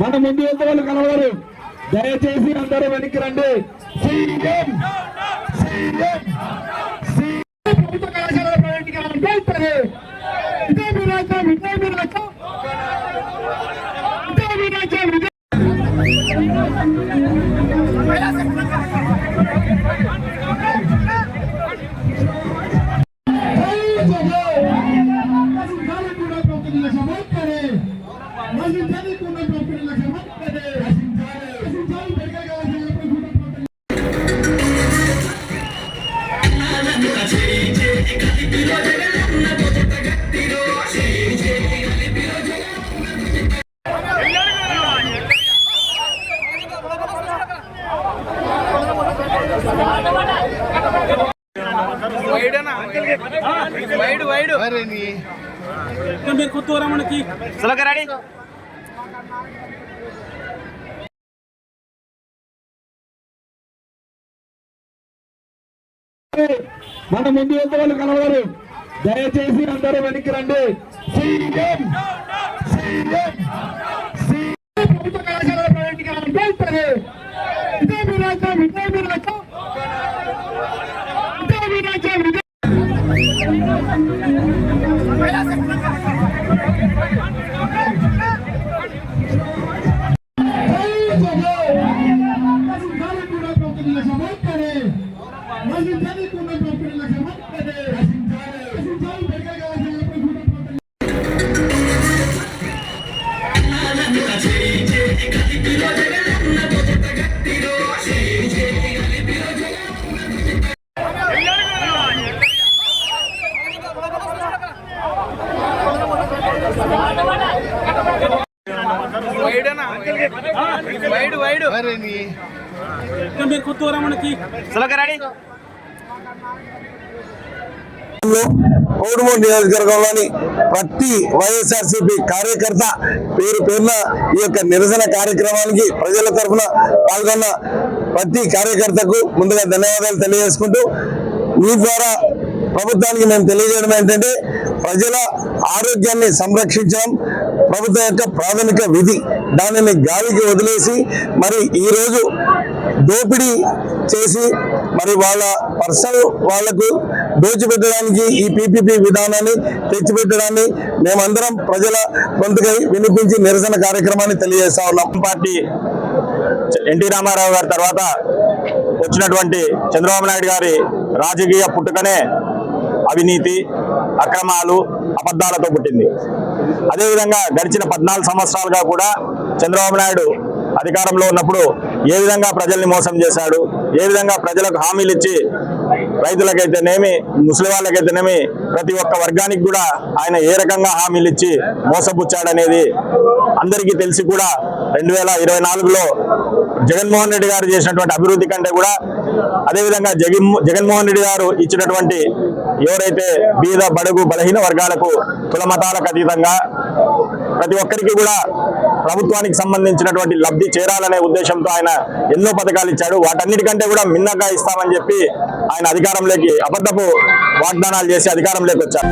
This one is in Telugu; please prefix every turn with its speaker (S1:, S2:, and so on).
S1: మన ముందు ఎంత వాళ్ళు కలవరు? దయచేసి అందరూ వెనక్కి రండి. సీఎం సీఎం సీఎం ప్రభుత్వ కళాశాల ఇదే మీ రాజ్యం ఇదే మీ రాజ్యం. ఇదే మీ రాజ్యం ఇదే
S2: మీరు మనకి?
S1: మన ముందు వెళ్తే వాళ్ళు కలవరు దయచేసి అందరూ వెనక్కి రండి. CM CM CM. ప్రభుత్వ కళాశాల. ఇదే మీ రాజ్యం ఇదే మీ రాజ్యం
S3: వైడ్
S2: మీరు కొత్తూరా మనకి.
S3: సులకరాడి
S4: కోడుమూరు నియోజకవర్గంలోని ప్రతి వైఎస్ఆర్సీపీ కార్యకర్త పేరు పేరున ఈ యొక్క నిరసన కార్యక్రమానికి ప్రజల తరఫున పాల్గొన్న ప్రతి కార్యకర్తకు ముందుగా ధన్యవాదాలు తెలియజేసుకుంటూ మీ ద్వారా ప్రభుత్వానికి మేము తెలియజేయడం ఏంటంటే ప్రజల ఆరోగ్యాన్ని సంరక్షించడం ప్రభుత్వం యొక్క ప్రాథమిక విధి. దానిని గాలికి వదిలేసి మరి ఈరోజు దోపిడీ చేసి మరి వాళ్ళ పర్సనల్ వాళ్ళకు దోచిపెట్టడానికి ఈ పీపీపీ విధానాన్ని తెచ్చిపెట్టడాన్ని మేమందరం ప్రజల గొంతుకై వినిపించి నిరసన కార్యక్రమాన్ని తెలియజేస్తా ఉన్నాం.
S5: పార్టీ ఎన్టీ రామారావు గారి తర్వాత వచ్చినటువంటి చంద్రబాబు నాయుడు గారి రాజకీయ పుట్టుకనే అవినీతి అక్రమాలు అబద్ధాలతో పుట్టింది. అదేవిధంగా గడిచిన పద్నాలుగు సంవత్సరాలుగా కూడా చంద్రబాబు నాయుడు అధికారంలో ఉన్నప్పుడు ఏ విధంగా ప్రజల్ని మోసం చేశాడు ఏ విధంగా ప్రజలకు హామీలు ఇచ్చి రైతులకైతేనేమి ముసలి వాళ్ళకైతేనేమి ప్రతి ఒక్క వర్గానికి కూడా ఆయన ఏ రకంగా హామీలు ఇచ్చి మోసపుచ్చాడనేది అందరికీ తెలిసి కూడా రెండు వేల ఇరవై నాలుగులో జగన్మోహన్ రెడ్డి గారు చేసినటువంటి అభివృద్ధి కంటే కూడా అదేవిధంగా జగన్ జగన్మోహన్ రెడ్డి గారు ఇచ్చినటువంటి ఎవరైతే బీద బడుగు బలహీన వర్గాలకు కుల మతాలకు అతీతంగా ప్రతి ఒక్కరికి కూడా ప్రభుత్వానికి సంబంధించినటువంటి లబ్ధి చేరాలనే ఉద్దేశంతో ఆయన ఎన్నో పథకాలు ఇచ్చాడు. వాటన్నిటికంటే కూడా మిన్నగా ఇస్తామని చెప్పి ఆయన అధికారంలోకి అబద్ధపు వాగ్దానాలు చేసి అధికారంలోకి వచ్చారు.